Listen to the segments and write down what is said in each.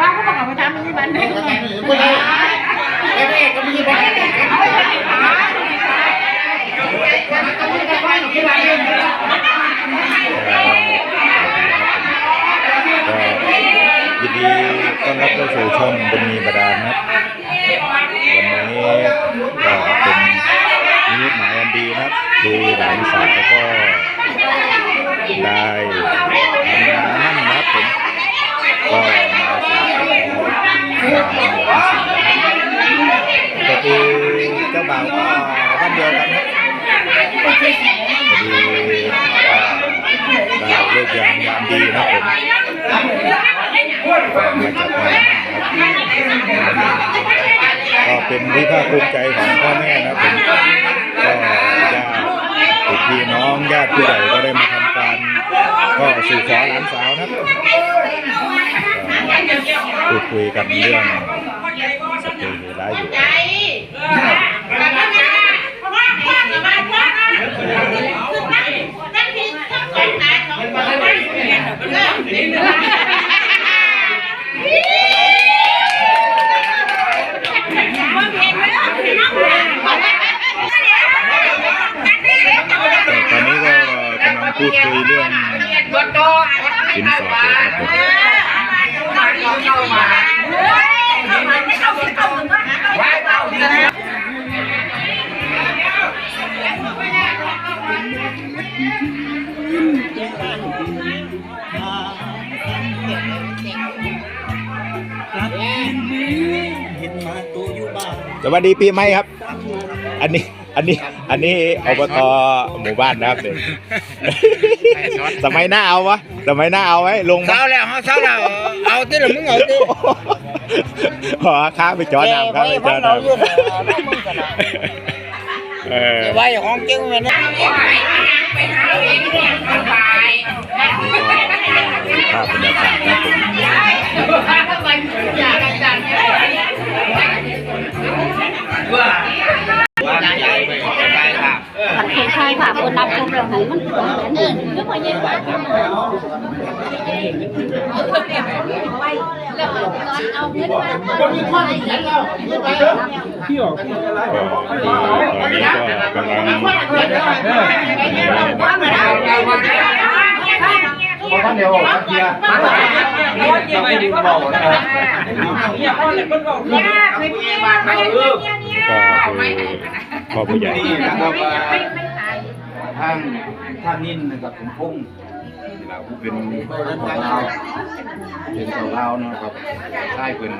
บ้านเขาบอกเอาไปทำนี่มันได้ก็ไงไอ้พระเอกก็มีพระเอกก็ยินดีต้อนรับเข้าสู่ช่องบุญมีบดาลนะวันนี้ก็เป็นนิมิตหมายอันดีนะครับคือหลานสาวก็ ลิกยามยามดีนะผมก็มาจัดงานนะครับก็เป็นที่ภาคภูมิใจของพ่อแม่นะผมก็ญาติพี่น้องญาติผู้ใหญ่ก็ได้มาทำการก็สู่ขอหลานสาวนะครับก็พูดคุยกันเรื่องสเปรย์เวลาอยู่ ต่ตอนนี้ก็กำลังพูดคุยเรื่องสินสอดอยู่ครับผม สวัสดีปีใหม่ครับ อันนี้ อันนี้ อันนี้อบตหมู่บ้านนะครับเนี่ยสมัยหน้าเอาวะสมัยหน้าเอาไว้ลงเศร้าแล้วเศร้าแล้วเอาที่หรือมึงเอาที่ขอข้าไปจอน้ำข้าไปจอน้ำเออไว้ของจริงเลยนะภาพบรรยากาศครับผมมันคล้ายๆค่ะคนรับคนเราไหนมันเหมือนเดิมก็พอยังว่าเอาเงินมาคนมีความเห็นเราก็ตอนนี้ก็กำลัง ท่านเดียวเกียร์ไม่ดึงเบานะครับก็คือพ่อผู้ใหญ่นี่นะครับว่าทางท่านนิ่นนะครับผมพุ่งเราเป็นสาวลาวเป็นสาวลาวนะครับใช่เป็น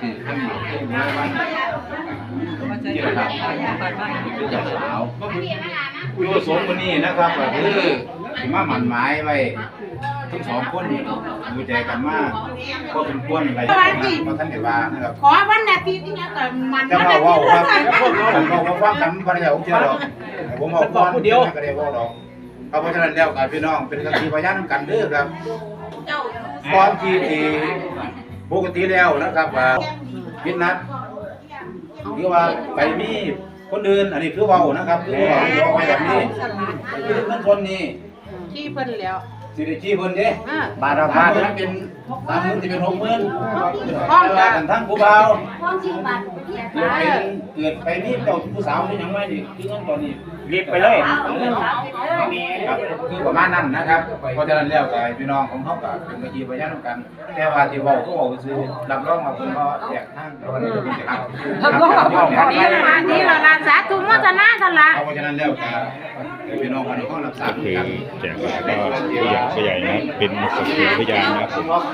ที่ท่านที่มาบ้านที่ระดับคือกับสาวอยู่สมวันนี้นะครับคือ สิมาหมั่นหมายไว้ทั้งสองคนดูใจกันมากก็เป็นควรอะไรมาท่านเดว่านะครับขอวันนาทีที่นี้แต่มันจะมาว่าครับผมบอกว่าฟังคำบรรยายของเจ้าดอกผมบอกก่อนผู้เดียวก็ได้ว่าดอกเพราะฉะนั้นแล้วกับพี่น้องเป็นสักขีพยานกันเด้อครับความที่ที่ปกติแล้วนะครับว่าพินัดหรือว่าไปมีคนอื่นอันนี้คือเว้านะครับ คือเว้าเว้าแบบนี้คือเงินคนนี้ ที่เพิ่นแล้วสิริชีเพิ่นเด้บาทละบาทนั้นเป็นสามหมื่นที่เป็นหกหมื่นแต่ว่ากันทั้งผู้เบาความจริงบัตรเกิดเป็นเกิดไปนี่เจ้าผู้สาวนี่ยังไม่ดิคือเงินตอนนี้รีบไปเลยครับคือประมาณนั้นนะครับเพราะฉะนั้นแล้วกับพี่น้องของเขาก็เป็นกะทีพยานกัน แต่ว่าที่บอกก็บอกคือรับรองมาเป็นก็แยกทางตอนนี้จะเป็นครับรับรองมานี่มานี่เราลาสาธุมัตนากันละเพราะฉะนั้นแล้วกับพี่น้องกันเขารับสารก็คือกันแจกก็ผู้ใหญ่ผู้ใหญ่นะครับเป็นสักขีพยานนะครับ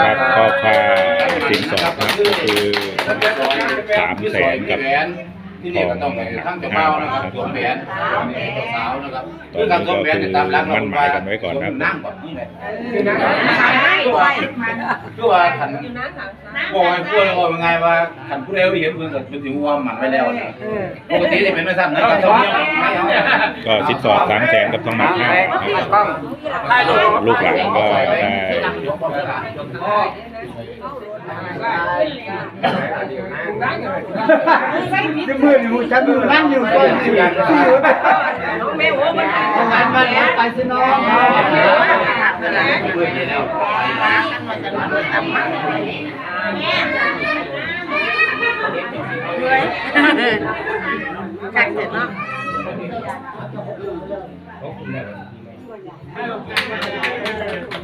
ครับก็ค่าสินสอดครับก็คือสามแสนกับ ที่นี่ก็ต้องไปทั้งเจ้าบ่าวนะครับสวมแหวนเจ้าสาวนะครับคือการสวมแหวนเนี่ยตามหลักเรานั่งก่อนนี่แหละคือว่าขันบอกให้พูดเลยว่าเป็นไงว่าขันผู้ใดเห็นเพิ่นก็เป็นถึงว่ามันไปแล้วนะปกติจะเป็นไม่สั้นนะการสวมแหวนไม่เอาก็สินสอดสามแสนกับทองหนักห้านะครับลูกหลานก็ได้จะมืออยู่ฉันอยู่นั่งอยู่ก่อนสิแม่โอ้มันงานมาแล้วไปสิน้องส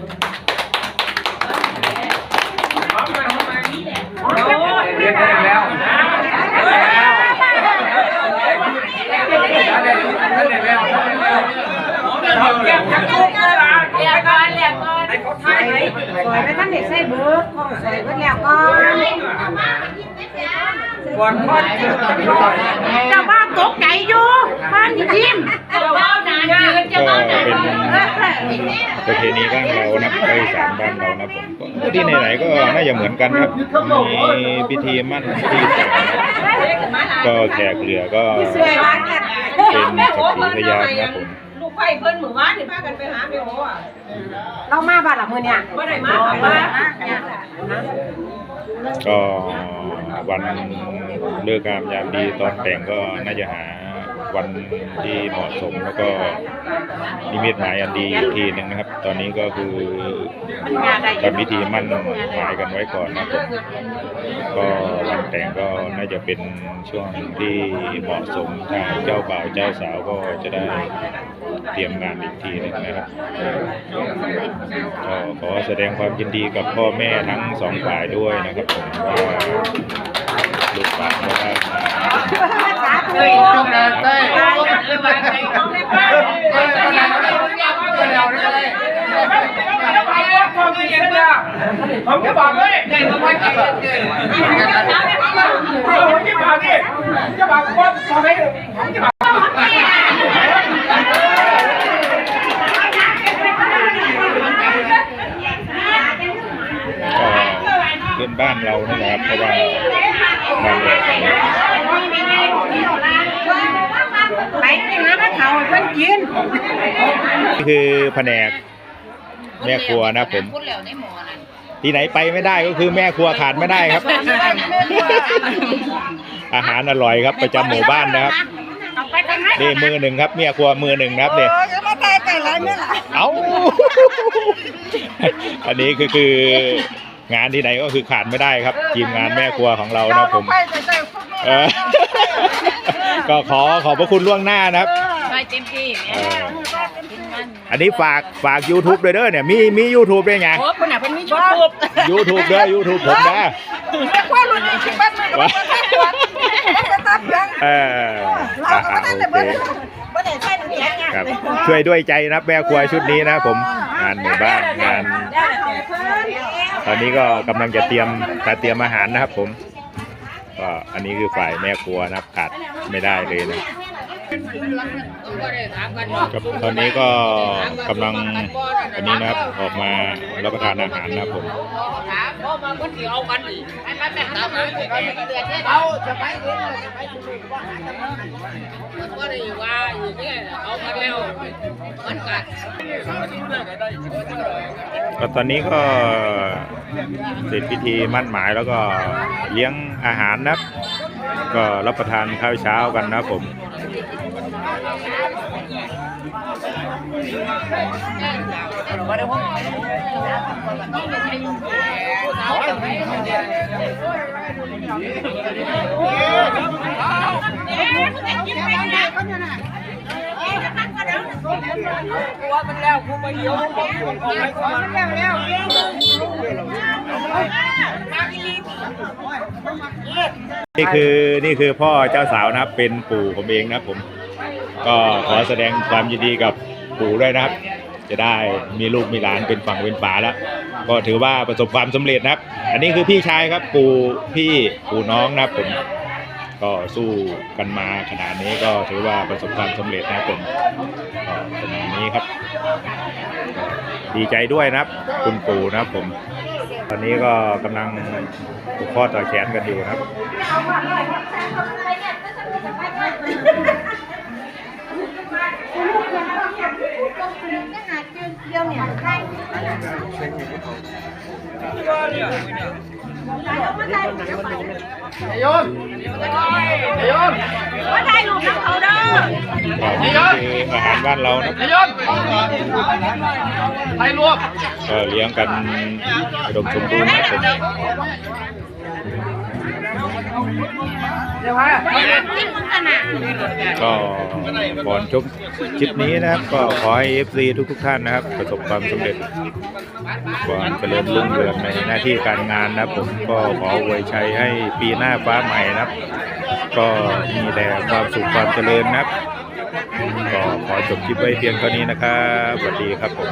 วยซอยไปท่านเด็กใส่เบิร์กของสวยเบิร์แล้วก็ก่อนเจ้าบ้าตกใจอยู่บ้านยิ้มจ้าบ้านานยืนก็เป็นประเพณีบ้านเรานะไปสารบ้านเรานะผมก็ที่ไหนๆก็น่าจะเหมือนกันครับมีพิธีมั่นพิธีแต่งก็แขกเหลือก็เป็นสักขีพยานนะผมลูก ไฟเพิ่นหมู่บ้านนี่พากันไปหาแม่โอ้อะเรามาบ้านหลังมือเนี่ยบ่ได้มาบ้านก็วันเลิกงามยามดีตอนแต่งก็น่าจะหา วันที่เหมาะสมแล้วก็นิมิตหมายอันดีอีกทีหนึ่งนะครับ ตอนนี้ก็คือทำพิธีมั่นหมายกันไว้ก่อนนะครับก็วันแต่งก็น่าจะเป็นช่วงที่เหมาะสมทางเจ้าบ่าวเจ้าสาวก็จะได้เตรียมงานอีกทีหนึ่งนะครับก็ขอแสดงความยินดีกับพ่อแม่ทั้งสองฝ่ายด้วยนะครับผมว่าลูกหลานก็ได้ มาสาธุจงเลยเต้ยผมจะบอกเลยในสมัยก่อนผมจะบอกนี่จะบอกว่าตอนนี้ผมจะบอกก็เป็นบ้านเรานี่แหละครับเพราะว่าบ้านเรา ไปกินน้ำเขาเพิ่นกินนี่คือแผนกแม่ครัวนะผมที่ไหนไปไม่ได้ก็คือแม่ครัวขาดไม่ได้ครับ อาหารอร่อยครับประจำหมู่บ้านนะครับนี่มือหนึ่งครับแม่ครัวมือหนึ่งนะครับเนี่ยมาตายไก่ไรเนี่ยล่ะเอาอันนี้คือคือ งานที่ไหนก็คือขาดไม่ได้ครับทีมงานแม่ครัวของเรานะผมเออก็ขอขอบพระคุณล่วงหน้านะครับไปเต็มที่เอออันนี้ฝากฝาก YouTube ด้วยเด้อเนี่ยมีมี YouTube ด้วยไงโอ้คนน่ะเพิ่นมีชุดทูบ YouTube เด้อ YouTube ผมนะว่ารุ่นนี้คิดบ้านมือว่าจะตับยังเออเราก็อะไม่ได้โอแต่เคเบิ้ลไม่ได้ใช่หนึ่งแยกไงครับช่วยด้วยใจนะครับแม่ครัวชุดนี้นะผมงานหมู่บ้านงาน ตอนนี้ก็กำลังจะเตรียมการเตรียมอาหารนะครับผม ก็อันนี้คือฝ่ายแม่ครัวนะครับขาดไม่ได้เลยนะ ครับตอนนี้ก็กำลังอันนี้นะครับออกมารับประทานอาหารนะครับผมถามาคนสิเอากันดิไปไปไปหาหมาสิไปเดือดเนี่ยเอาจะไปเองจะไปมันบ่ได้ว่าอยู่เนี่ยเอากันแล้วมันกัดก็ตอนนี้ก็เสร็จพิธีมั่นหมายแล้วก็เลี้ยงอาหารนะก็รับประทานข้าวเช้ากันนะครับผม ว่ามันแล้วกูมาเหี่ยวกูไปก่อนแล้วแล้วนี่คือนี่คือพ่อเจ้าสาวนะครับเป็นปู่ผมเองนะผม ก็ขอแสดงความยินดีกับ ปู่ด้วยนะครับ จะได้มีลูกมีหลานเป็นฝั่งเป็นฝาแล้ว ก็ถือว่าประสบความสำเร็จนะครับ อันนี้คือพี่ชายครับปู่พี่ปู่น้องนะครับผมก็สู้กันมาขนาดนี้ก็ถือว่าประสบความสำเร็จนะครับผมก็ประมาณนี้ครับ ดีใจด้วยนะครับ คุณปู่นะครับผม ตอนนี้ก็กำลังผูกข้อต่อแขนกันอยู่นะครับ โยนโยนว่าได้ลูกน้ำเขาเด้อก็ ก็กันอุดมสมบูรณ์นะครับคลิปนี้นะครับ ก็ขอให้ FC ทุกทุกๆท่านนะครับ ประสบความสำเร็จความเจริญรุ่งเรืองในหน้าที่การงานนะครับ ผมก็ขออวยชัยให้ปีหน้าฟ้าใหม่นะครับ ก็มีแต่ความสุขความเจริญนะครับ ก็ขอจบคลิปไว้เพียงเท่านี้นะครับสวัสดีครับผม